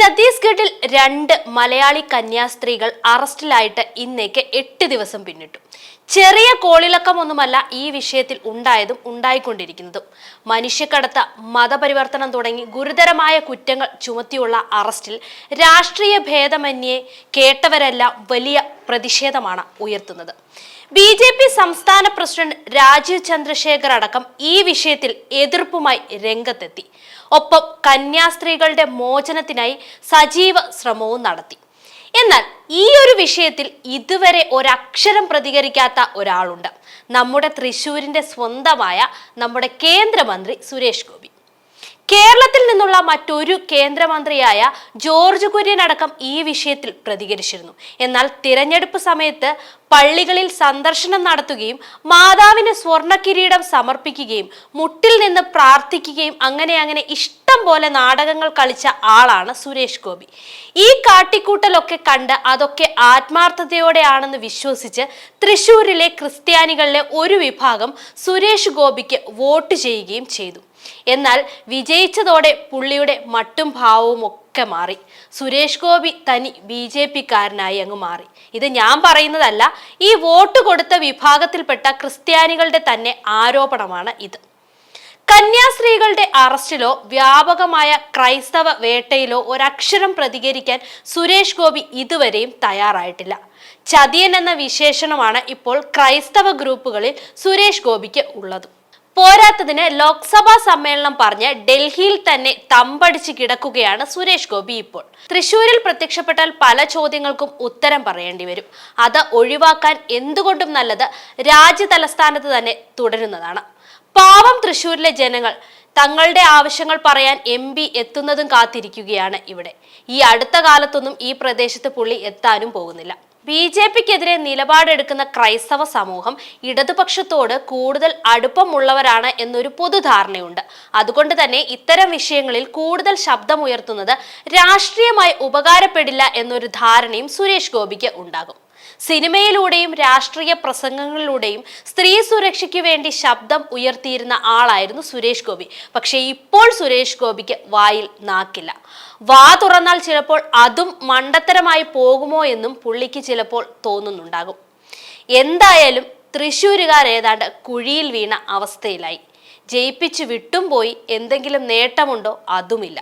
ഛത്തീസ്ഗഡിൽ രണ്ട് മലയാളി കന്യാസ്ത്രീകൾ അറസ്റ്റിലായിട്ട് ഇന്നേക്ക് എട്ട് ദിവസം പിന്നിട്ടു. ചെറിയ കോളിളക്കമൊന്നുമല്ല ഈ വിഷയത്തിൽ ഉണ്ടായതും ഉണ്ടായിക്കൊണ്ടിരിക്കുന്നതും. മനുഷ്യക്കടത്ത മതപരിവർത്തനം തുടങ്ങി ഗുരുതരമായ കുറ്റങ്ങൾ ചുമത്തിയുള്ള അറസ്റ്റിൽ രാഷ്ട്രീയ ഭേദമന്യേ കേട്ടവരെല്ലാം വലിയ പ്രതിഷേധമാണ് ഉയർത്തുന്നത്. ബി ജെ പി സംസ്ഥാന പ്രസിഡന്റ് രാജീവ് ചന്ദ്രശേഖർ അടക്കം ഈ വിഷയത്തിൽ എതിർപ്പുമായി രംഗത്തെത്തി. ഒപ്പം കന്യാസ്ത്രീകളുടെ മോചനത്തിനായി സജീവ ശ്രമവും നടത്തി. എന്നാൽ ഈ ഒരു വിഷയത്തിൽ ഇതുവരെ ഒരക്ഷരം പ്രതികരിക്കാത്ത ഒരാളുണ്ട്. നമ്മുടെ തൃശൂരിന്റെ സ്വന്തമായ നമ്മുടെ കേന്ദ്രമന്ത്രി സുരേഷ് ഗോപി. കേരളത്തിൽ നിന്നുള്ള മറ്റൊരു കേന്ദ്രമന്ത്രിയായ ജോർജ് കുര്യൻ അടക്കം ഈ വിഷയത്തിൽ പ്രതികരിച്ചിരുന്നു. എന്നാൽ തിരഞ്ഞെടുപ്പ് സമയത്ത് പള്ളികളിൽ സന്ദർശനം നടത്തുകയും മാതാവിന് സ്വർണ കിരീടം സമർപ്പിക്കുകയും മുട്ടിൽ നിന്ന് പ്രാർത്ഥിക്കുകയും അങ്ങനെ അങ്ങനെ ഇഷ്ടം പോലെ നാടകങ്ങൾ കളിച്ച ആളാണ് സുരേഷ് ഗോപി. ഈ കാട്ടിക്കൂട്ടലൊക്കെ കണ്ട് അതൊക്കെ ആത്മാർത്ഥതയോടെയാണെന്ന് വിശ്വസിച്ച് തൃശൂരിലെ ക്രിസ്ത്യാനികളിലെ ഒരു വിഭാഗം സുരേഷ് ഗോപിക്ക് വോട്ട് ചെയ്യുകയും ചെയ്തു. എന്നാൽ വിജയിച്ചതോടെ പുള്ളിയുടെ മട്ടും ഭാവവും ഒക്കെ മാറി. സുരേഷ് ഗോപി തനി ബി ജെ പിക്കാരനായി അങ്ങ് മാറി. ഇത് ഞാൻ പറയുന്നതല്ല ഈ വോട്ട് കൊടുത്ത വിഭാഗത്തിൽപ്പെട്ട ക്രിസ്ത്യാനികളുടെ തന്നെ ആരോപണമാണ് ഇത്. കന്യാസ്ത്രീകളുടെ അറസ്റ്റിലോ വ്യാപകമായ ക്രൈസ്തവ വേട്ടയിലോ ഒരക്ഷരം പ്രതികരിക്കാൻ സുരേഷ് ഗോപി ഇതുവരെയും തയ്യാറായിട്ടില്ല. ചതിയൻ എന്ന വിശേഷണമാണ് ഇപ്പോൾ ക്രൈസ്തവ ഗ്രൂപ്പുകളിൽ സുരേഷ് ഗോപിക്ക് ഉള്ളത്. പോരാത്തതിന് ലോക്സഭാ സമ്മേളനം പറഞ്ഞ് ഡൽഹിയിൽ തന്നെ തമ്പടിച്ച് കിടക്കുകയാണ് സുരേഷ് ഗോപി ഇപ്പോൾ. തൃശൂരിൽ പ്രത്യക്ഷപ്പെട്ടാൽ പല ചോദ്യങ്ങൾക്കും ഉത്തരം പറയേണ്ടി വരും. അത് ഒഴിവാക്കാൻ എന്തുകൊണ്ടും നല്ലത് രാജ്യ തലസ്ഥാനത്ത് തന്നെ തുടരുന്നതാണ്. പാവം തൃശൂരിലെ ജനങ്ങൾ തങ്ങളുടെ ആവശ്യങ്ങൾ പറയാൻ എം പി എത്തുന്നതും കാത്തിരിക്കുകയാണ് ഇവിടെ. ഈ അടുത്ത കാലത്തൊന്നും ഈ പ്രദേശത്ത് പുള്ളി എത്താനും പോകുന്നില്ല. ബി ജെ പിക്കെതിരെ നിലപാടെടുക്കുന്ന ക്രൈസ്തവ സമൂഹം ഇടതുപക്ഷത്തോട് കൂടുതൽ അടുപ്പമുള്ളവരാണ് എന്നൊരു പൊതുധാരണയുണ്ട്. അതുകൊണ്ട് തന്നെ ഇത്തരം വിഷയങ്ങളിൽ കൂടുതൽ ശബ്ദമുയർത്തുന്നത് രാഷ്ട്രീയമായി ഉപകാരപ്പെടില്ല എന്നൊരു ധാരണയും സുരേഷ് ഗോപിക്ക് ഉണ്ടാകും. സിനിമയിലൂടെയും രാഷ്ട്രീയ പ്രസംഗങ്ങളിലൂടെയും സ്ത്രീ സുരക്ഷയ്ക്ക് വേണ്ടി ശബ്ദം ഉയർത്തിയിരുന്ന ആളായിരുന്നു സുരേഷ് ഗോപി. പക്ഷേ ഇപ്പോൾ സുരേഷ് ഗോപിക്ക് വായിൽ നാക്കില്ല. വാ തുറന്നാൽ ചിലപ്പോൾ അതും മണ്ടത്തരമായി പോകുമോ എന്നും പുള്ളിക്ക് ചിലപ്പോൾ തോന്നുന്നുണ്ടാകും. എന്തായാലും തൃശ്ശൂരുകാർ ഏതാണ്ട് കുഴിയിൽ വീണ അവസ്ഥയിലായി. ജയിപ്പിച്ചു വിട്ടും പോയി എന്തെങ്കിലും നേട്ടമുണ്ടോ അതുമില്ല.